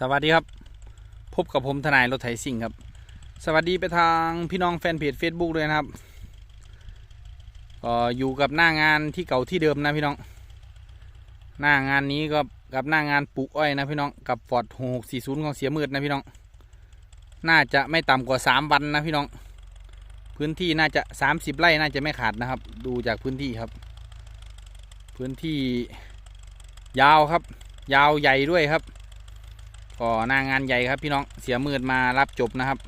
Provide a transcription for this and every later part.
สวัสดีครับ พบกับผมทนายรถไถสิ่งครับ สวัสดีไปทางพี่น้องแฟนเพจ Facebook ด้วยนะครับก็อยู่กับหน้างานที่เก่าที่เดิมนะพี่น้อง หน้างานนี้ก็กับหน้างานปลูกอ้อยนะพี่น้องกับฟอร์ดหกสี่ศูนย์ของเสียมืดนะพี่น้อง น่าจะไม่ต่ำกว่าสามวันนะพี่น้อง พื้นที่น่าจะสามสิบไร่น่าจะไม่ขาดนะครับ ดูจากพื้นที่ครับ พื้นที่ยาวครับ ยาวใหญ่ด้วยครับ ก็หน้างานใหญ่ครับพี่น้องเสียมืดมารับจบนะครับ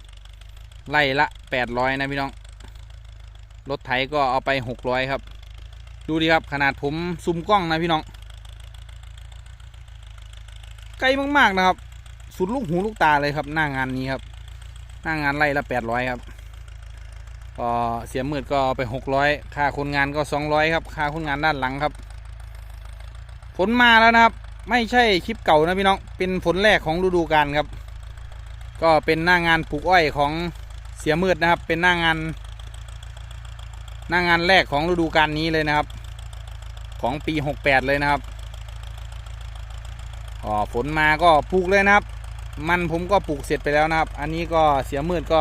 ไล่ละแปดร้อยนะพี่น้อง รถไถก็เอาไปหกร้อยครับ ดูดิครับขนาดผมซูมกล้องนะพี่น้อง ไกลมากๆนะครับ สุดลูกหูลูกตาเลยครับ หน้างานนี้ครับ หน้างานไล่ละแปดร้อยครับก็เสียมืดก็เอาไปหกร้อยค่าคนงานก็สองร้อยครับ ค่าคนงานด้านหลังครับฝนมาแล้วนะครับ ไม่ใช่คลิปเก่านะพี่น้อง เป็นผลแรกของฤดูกาลครับ ก็เป็นหน้างานปลูกอ้อยของเสียมืดนะครับ เป็นหน้างาน หน้างานแรกของฤดูกาลนี้เลยนะครับ ของปีหกแปดเลยนะครับอ๋อฝนมาก็ปลูกเลยนะครับ มันผมก็ปลูกเสร็จไปแล้วนะครับ อันนี้ก็เสียมืดก็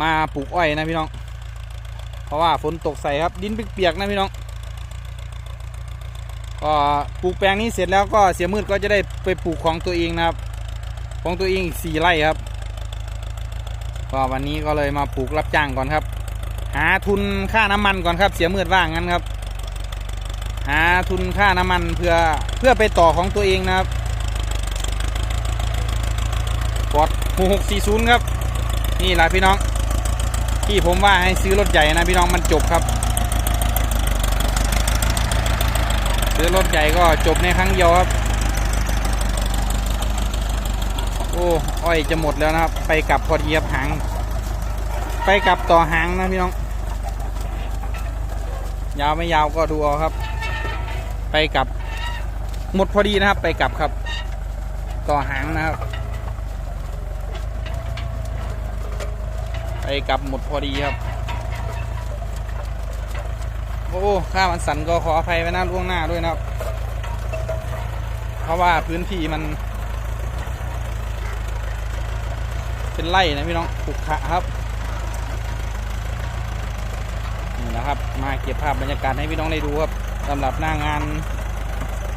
มาปลูกอ้อยนะพี่น้อง เพราะว่าฝนตกใส่ครับดินเปียกๆนะพี่น้อง ก็ปลูกแปลงนี้เสร็จแล้วก็เสียมืดก็จะได้ไปปลูกของตัวเองนะครับ ของตัวเองสี่ไร่ครับ ก็วันนี้ก็เลยมาปลูกรับจ้างก่อนครับ หาทุนค่าน้ำมันก่อนครับ เสียมืดว่างั้นครับ หาทุนค่าน้ำมันเพื่อเพื่อไปต่อของตัวเองนะครับปอดหกสี่ศูนย์ครับ นี่แหละพี่น้อง ที่ผมว่าให้ซื้อรถใหญ่นะพี่น้องมันจบครับ ซื้อรถใหญ่ก็จบในครั้งเดียวครับ โอ้อ้อยจะหมดแล้วนะครับ ไปกลับพอดีครับหาง ไปกลับต่อหางนะพี่น้อง ยาวไม่ยาวก็ดูเอาครับ ไปกลับ หมดพอดีนะครับ ไปกลับครับ ต่อหางนะครับ ไปกลับหมดพอดีครับ โอ้ค่ามันสันก็ขออภัยไว้หน้าล่วงหน้าด้วยนะครับ เพราะว่าพื้นที่มัน เป็นไร่นะพี่น้องขรุขะครับนี่นะครับ มาเก็บภาพบรรยากาศให้พี่น้องได้ดูครับสำหรับหน้างาน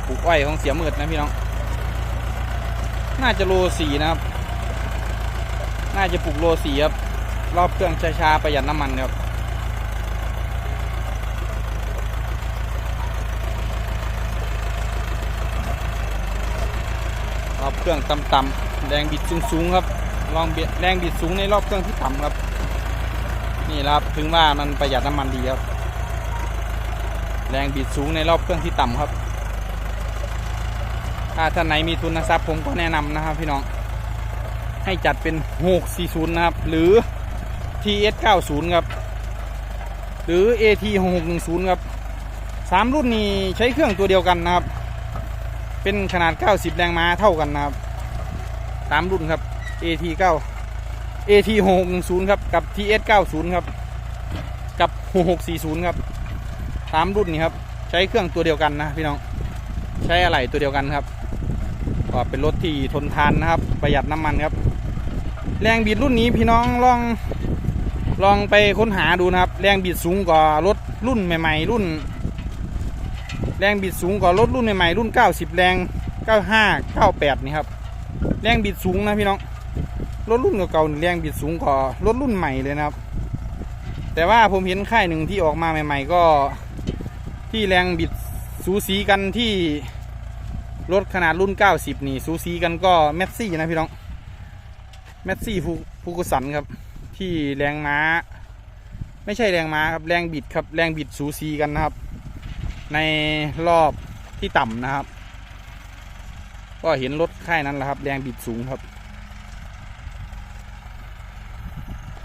ปลูกอ้อยของเสียมืดนะพี่น้อง น่าจะโลสี่นะครับ น่าจะปลูกโลสี่ครับรอบเครื่องช้าๆประหยัดน้ำมันครับ อบเครื่องต่ำๆแรงบิดสูงๆครับ ลองเบียดแรงบิดสูงในรอบเครื่องที่ต่ำครับ นี่ครับถึงว่ามันประหยัดน้ำมันดีครับ แรงบิดสูงในรอบเครื่องที่ต่ำครับ ถ้าท่านไหนมีทุนทรัพย์ผมก็แนะนำนะครับพี่น้อง ให้จัดเป็น 640 นะครับ หรือ TS 90ครับ หรือ AT 6610ครับสามรุ่นนี้ใช้เครื่องตัวเดียวกันนะครับ เป็นขนาด 90 แรงม้าเท่ากันนะครับสามรุ่นครับ AT 9 AT 610ครับ กับ TS 90ครับ กับ 6640 ครับสามรุ่นนี้ครับ ใช้เครื่องตัวเดียวกันนะพี่น้อง ใช้อะไหล่ตัวเดียวกันครับ ก็เป็นรถที่ทนทานนะครับ ประหยัดน้ำมันครับ แรงบิดรุ่นนี้พี่น้องลองลองไปค้นหาดูนะครับ แรงบิดสูงกว่ารถรุ่นใหม่ ๆ รุ่น แรงบิดสูงกว่ารถรุ่นใหม่ๆรุ่น 90 แรง 95 98 นี่ครับ แรงบิดสูงนะพี่น้อง รถรุ่นเก่าๆแรงบิดสูงกว่ารถรุ่นใหม่เลยนะครับ แต่ว่าผมเห็นค่ายหนึ่งที่ออกมาใหม่ ๆ ก็ที่แรงบิดสูสีกันที่รถขนาดรุ่น 90 นี่ สูสีกันก็แมสซี่นะพี่น้อง แมสซี่ฟูกุสันครับ ที่แรงม้า ไม่ใช่แรงม้าครับ แรงบิดครับ แรงบิดสูสีกันนะครับ ในรอบที่ต่ำนะครับ ก็เห็นรถค่ายนั้นแหละครับ แรงบิดสูงครับ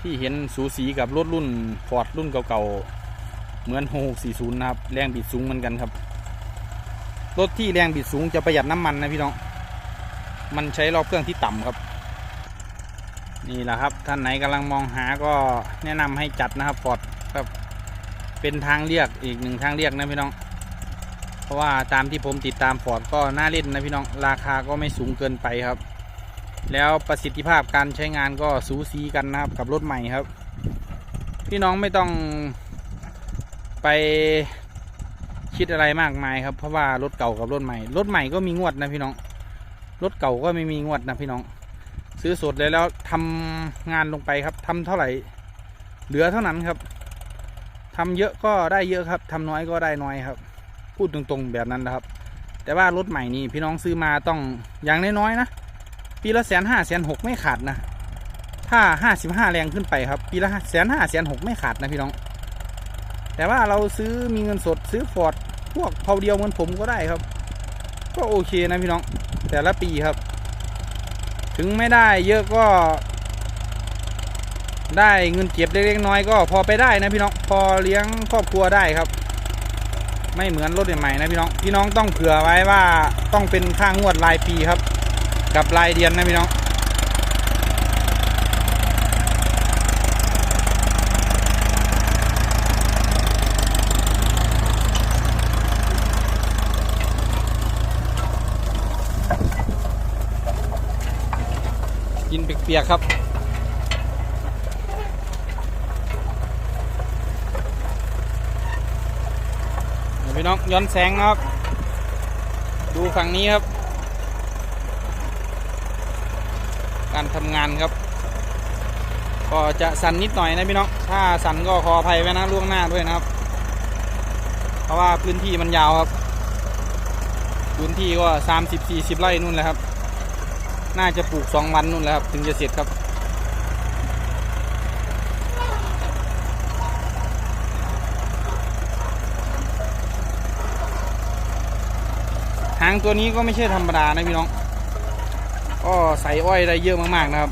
ที่เห็นสูสีกับรถรุ่นฟอร์ดรุ่นเก่าๆเหมือน640นะครับ แรงบิดสูงเหมือนกันครับ รถที่แรงบิดสูงจะประหยัดน้ำมันนะพี่น้อง มันใช้รอบเครื่องที่ต่ำครับนี่แหละครับ ท่านไหนกำลังมองหาก็แนะนำให้จัดนะครับฟอร์ดครับ เป็นทางเลือกอีกหนึ่งทางเลือกนะพี่น้อง เพราะว่าตามที่ผมติดตามฟอร์ดก็น่าเล่นนะพี่น้องราคาก็ไม่สูงเกินไปครับ แล้วประสิทธิภาพการใช้งานก็สูสีกันนะครับกับรถใหม่ครับ พี่น้องไม่ต้องไปคิดอะไรมากมายครับเพราะว่ารถเก่ากับรถใหม่รถใหม่ก็มีงวดนะพี่น้องรถเก่าก็ไม่มีงวดนะพี่น้อง ซื้อสดเลยแล้วทำงานลงไปครับทำเท่าไหร่เหลือเท่านั้นครับทำเยอะก็ได้เยอะครับทำน้อยก็ได้น้อยครับ พูดตรงๆแบบนั้นนะครับ แต่ว่ารถใหม่นี่พี่น้องซื้อมาต้องอย่างน้อยๆนะ ปีละแสนห้าแสนหกไม่ขาดนะ ถ้าห้าสิบห้าแรงขึ้นไปครับ ปีละแสนห้าแสนหกไม่ขาดนะพี่น้อง แต่ว่าเราซื้อมีเงินสดซื้อฟอร์ดพวกเผาเดียวเหมือนผมก็ได้ครับ ก็โอเคนะพี่น้อง แต่ละปีครับ ถึงไม่ได้เยอะก็ได้เงินเก็บเล็กๆน้อยก็พอไปได้นะพี่น้องพอเลี้ยงครอบครัวได้ครับ ไม่เหมือนรถใหม่ๆนะพี่น้อง พี่น้องต้องเผื่อไว้ว่าต้องเป็นค่างวดรายปีครับ กับรายเดือนนะพี่น้องกินเปียกๆครับ เดี๋ ยวพี่น้องย้อนแสงนะครับ ดูฝั่งนี้ครับ การทำงานครับ ก็จะสั่นนิดหน่อยนะพี่น้อง ถ้าสั่นก็ขออภัยไว้นะล่วงหน้าด้วยนะครับ เพราะว่าพื้นที่มันยาวครับ พื้นที่ก็สามสิบสี่สิบไร่นู่นแหละครับ น่าจะปลูกสองวันนู่นแหละครับ ถึงจะเสร็จครับางตัวนี้ก็ไม่ใช่ธรรมดานะพี่น้อง ก็ใส่อ้อยได้เยอะมากๆนะครับ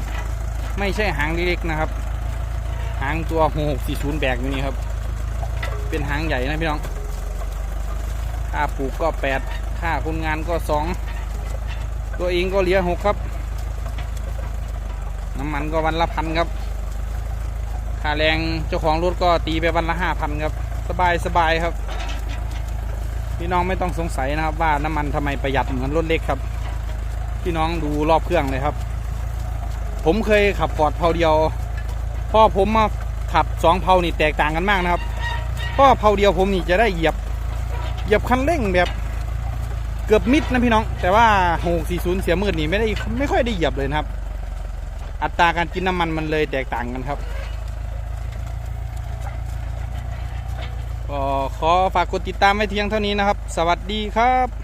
ไม่ใช่หางเล็กๆนะครับ หางตัว640แบกอยู่นี่ครับ เป็นหางใหญ่นะพี่น้อง ค่าปลูกก็8ค่าคนงานก็2ตัวเองก็เหลี้ยหกครับ น้ำมันก็วันละพันครับ ค่าแรงเจ้าของรถก็ตีไปวันละห้าพันครับ สบายสบายครับ พี่น้องไม่ต้องสงสัยนะครับว่าน้ำมันทำไมประหยัดเหมือนรถเล็กครับ พี่น้องดูรอบเครื่องเลยครับ ผมเคยขับฟอร์ดเพาเดียวพ่อผมมาขับสองเพานี่แตกต่างกันมากนะครับเพราะว่าเพาเดียวผมนี่จะได้เหยียบเหยียบคันเร่งแบบเกือบมิดนะพี่น้อง แต่ว่า640เสียมืดนี่ไม่ได้ไม่ค่อยได้เหยียบเลยนะครับ อัตราการกินน้ำมันมันเลยแตกต่างกันครับ ก็ขอฝากกดติดตามไว้เพียงเท่านี้นะครับ สวัสดีครับ